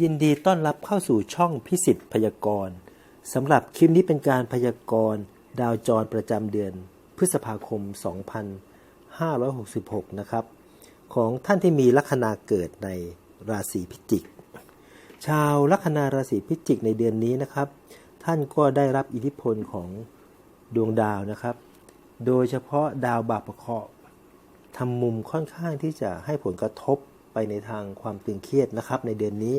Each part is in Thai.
ยินดีต้อนรับเข้าสู่ช่องพิสิทธิ์พยากรณ์สำหรับคลิปนี้เป็นการพยากรณ์ดาวจรประจำเดือน พฤษภาคม 2566 นะครับ ของท่านที่มีลัคนาเกิดในราศีพิจิก ชาวลัคนาราศีพิจิกในเดือนนี้นะครับ ท่านก็ได้รับอิทธิพลของดวงดาวนะครับ โดยเฉพาะดาวบาปปะเคราะห์ทำมุมค่อนข้างที่จะให้ผลกระทบ ไปในทางความตึงเครียดนะครับในเดือนนี้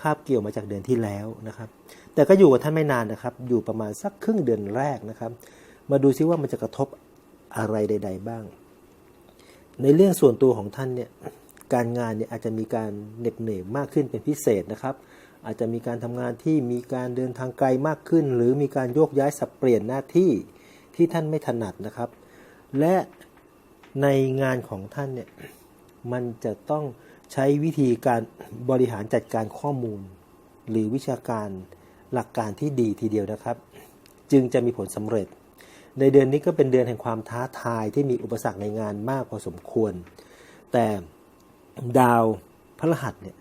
คาบเกี่ยวมาจากเดือนที่แล้วนะครับ แต่ก็อยู่กับท่านไม่นานนะครับ อยู่ประมาณสักครึ่งเดือนแรกนะครับ มาดูซิว่ามันจะกระทบอะไรใด ๆ บ้าง ในเรื่องส่วนตัวของท่านเนี่ยการงานเนี่ยอาจจะมีการเหน็ดเหนื่อยมากขึ้นเป็นพิเศษนะครับ อาจจะมีการทำงานที่มีการเดินทางไกลมากขึ้น หรือมีการโยกย้ายสับเปลี่ยนหน้าที่ที่ท่านไม่ถนัดนะครับ และในงานของท่านเนี่ย มันจะต้องใช้วิธีการบริหารจัดการข้อมูล หรือวิชาการหลักการที่ดีทีเดียวนะครับ จึงจะมีผลสำเร็จ ในเดือนนี้ก็เป็นเดือนแห่งความท้าทายที่มีอุปสรรคในงานมากพอสมควร แต่ดาวพฤหัสเนี่ย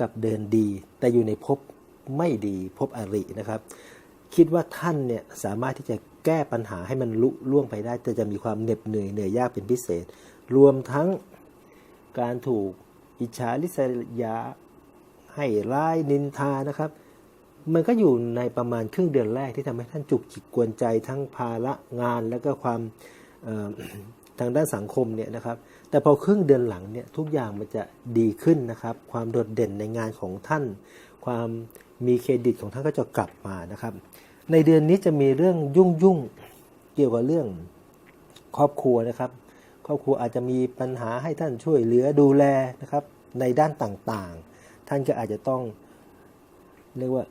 กับเดินดี แต่อยู่ในภพไม่ดีภพอรินะครับ คิดว่าท่านเนี่ยสามารถที่จะแก้ปัญหาให้มันลุล่วงไปได้แต่จะมีความเหน็ดเหนื่อยเหนื่อยยากเป็นพิเศษ รวมทั้ง การถูกอิจฉาริษยาให้ร้ายนินทานะครับ มันก็อยู่ในประมาณครึ่งเดือนแรกที่ทำให้ท่านจุกจิกกวนใจทั้งภาระงานแล้วก็ความทางด้านสังคมเนี่ยนะครับ แต่พอครึ่งเดือนหลังเนี่ยทุกอย่างมันจะดีขึ้นนะครับ ความโดดเด่นในงานของท่าน ความมีเครดิตของท่านก็จะกลับมานะครับ ในเดือนนี้จะมีเรื่องยุ่งยุ่งเกี่ยวกับเรื่องครอบครัวนะครับ ครอบครัวอาจจะมีปัญหาให้ท่านช่วยเหลือดูแลนะครับในด้านต่างๆ ท่านก็อาจจะต้องเรียกว่า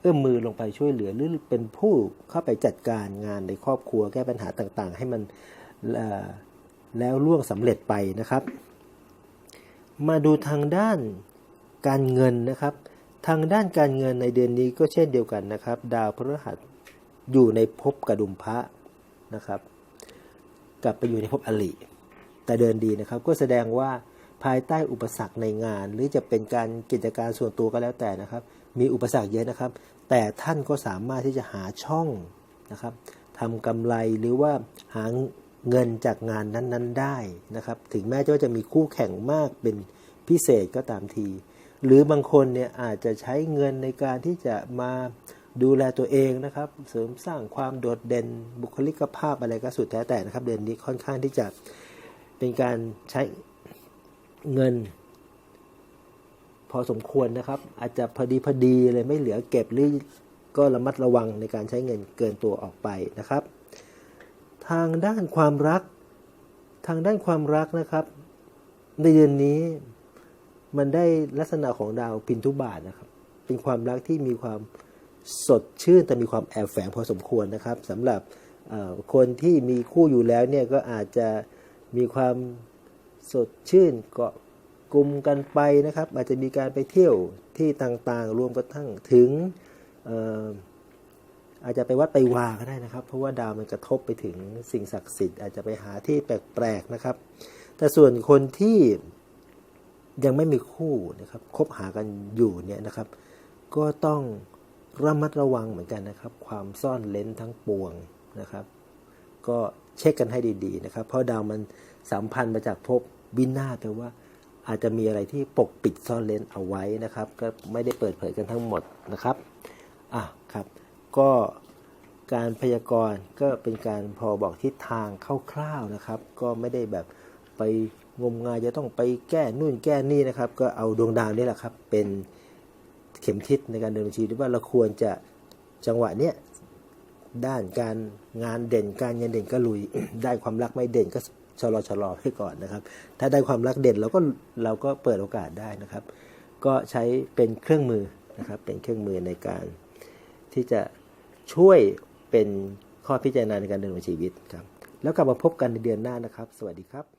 เอื้อมมือลงไปช่วยเหลือหรือเป็นผู้เข้าไปจัดการงานในครอบครัวแก้ปัญหาต่างๆ ให้มันแล้วล่วงสำเร็จไปนะครับ มาดูทางด้านการเงินนะครับ ทางด้านการเงินในเดือนนี้ก็เช่นเดียวกันนะครับ ดาวพฤหัสอยู่ในภพกระดุมพระนะครับ กลับไปอยู่ในภพอลิ แต่เดินดีนะครับ ก็แสดงว่าภายใต้อุปสรรคในงาน หรือจะเป็นการกิจการส่วนตัวก็แล้วแต่นะครับ มีอุปสรรคเยอะนะครับ แต่ท่านก็สามารถที่จะหาช่องนะครับทำกำไรหรือว่าหาเงินจากงานนั้น ๆ ได้นะครับ ถึงแม้ว่าจะมีคู่แข่งมากเป็นพิเศษก็ตามที หรือบางคนเนี่ยอาจจะใช้เงินในการที่จะมาดูแลตัวเองนะครับ เสริมสร้างความโดดเด่นบุคลิกภาพอะไรก็สุดแท้แต่นะครับ เดือนนี้ค่อนข้างที่จะ เป็นการใช้เงิน พอสมควรนะครับ อาจจะพอดีพอดีเลยไม่เหลือเก็บหรือก็ระมัดระวังในการใช้เงินเกินตัวออกไปนะครับ ทางด้านความรัก ทางด้านความรักนะครับ ในเดือนนี้มันได้ลักษณะของดาวพินทุบาทนะครับ เป็นความรักที่มีความสดชื่นแต่มีความแอบแฝงพอสมควรนะครับสำหรับคนที่มีคู่อยู่แล้วเนี่ยก็อาจจะ มีความสดชื่นเกาะกลุ่มกันไปนะครับ อาจจะมีการไปเที่ยวที่ต่างๆ รวมกระทั่งถึงอาจจะไปวัดไปวาก็ได้นะครับ เพราะว่าดาวมันกระทบไปถึงสิ่งศักดิ์สิทธิ์อาจจะไปหาที่แปลกๆนะครับ แต่ส่วนคนที่ยังไม่มีคู่นะครับคบหากันอยู่เนี่ยนะครับ ก็ต้องระมัดระวังเหมือนกันนะครับ ความซ่อนเลนทั้งปวงนะครับ ก็ เช็คกันให้ดีๆนะครับ เพราะดาวมันสัมพันธ์มาจากภพวินาศแปลว่า อาจจะมีอะไรที่ปกปิดซ่อนเลนเอาไว้นะครับ ก็ไม่ได้เปิดเผยกันทั้งหมดนะครับอะครับ ก็การพยากรณ์ก็เป็นการพอบอกทิศทางคร่าวๆนะครับ ก็ไม่ได้แบบไปงมงายจะต้องไปแก้นู่นแก้นี่นะครับ ก็เอาดวงดาวนี่แหละครับ เป็นเข็มทิศในการเดินบัญชีว่าเราควรจะจังหวะเนี้ย ด้านการงานเด่นการเงินเด่นก็ลุย ได้ความรักไม่เด่นก็ชะลอชะลอให้ก่อนนะครับ ถ้าได้ความรักเด่นเราก็เราก็เปิดโอกาสได้นะครับ ก็ใช้เป็นเครื่องมือนะครับ เป็นเครื่องมือในการที่จะช่วยเป็นข้อพิจารณาในการดำเนินชีวิตครับ แล้วกลับมาพบกันในเดือนหน้านะครับ สวัสดีครับ